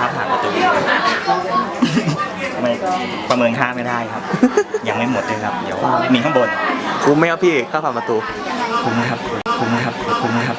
ค่าผ่านประตูไม่ประเมินค่าไม่ได้ครับ ยังไม่หมดเลยครับ เดี๋ยวมีข้างบน คุ้มไหมครับพี่ค่าผ่านประตู คุ้มครับ คุ้มครับ คุ้มครับ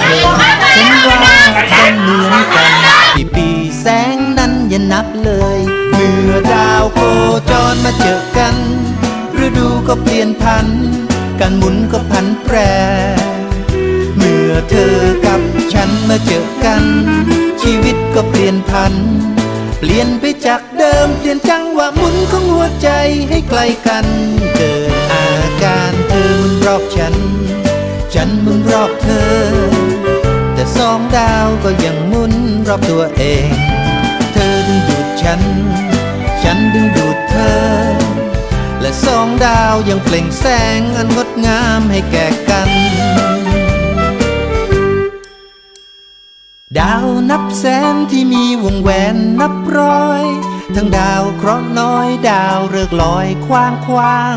ฉันว่าก็เหมือนกันปีปีแสงนั้นอย่านับเลย เมื่อดาวโคจรมาเจอกัน ฤดูก็เปลี่ยนพัน การหมุนก็พันแปร เมื่อเธอกับฉันมาเจอกัน ชีวิตก็เปลี่ยนพัน เปลี่ยนไปจากเดิมเปลี่ยนจังหวะหมุนของหัวใจให้ไกลกันเกิดอาการเธอมุนรอบฉัน ฉันมุนรอบเธอ ดาวก็ยังหมุนรอบตัวเอง เธอดึงดูดฉัน ฉันดึงดูดเธอ และสองดาวยังเปล่งแสงอันงดงามให้แก่กัน ดาวนับแสนที่มีวงแหวนนับร้อย ทั้งดาวเคราะห์น้อยดาวเริกลอยคว้างคว้าง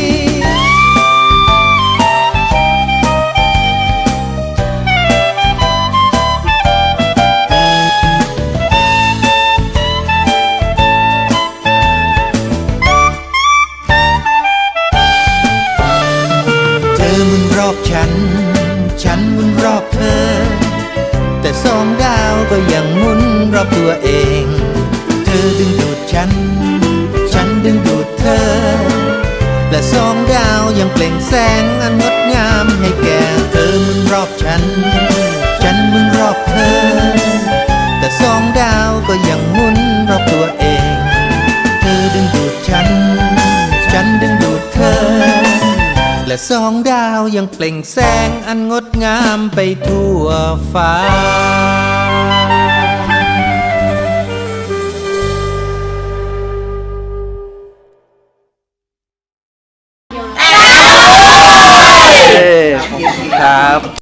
อหมุนรอบฉัน ฉันหมุนรอบเธอ แต่สองดาวก็ยังหมุนรอบตัวเอง เธอดึงดูดฉัน ฉันดึงดูดเธอ และสองดาวยังเปล่งแสงอันงดงามให้แก่เธอหมุนรอบฉัน ฉันหมุนรอบเธอ แต่สองดาวก็ยังหมุน สองดาวยังเปล่งแสงอันงดงามไปทั่วฟ้าเย้ครับ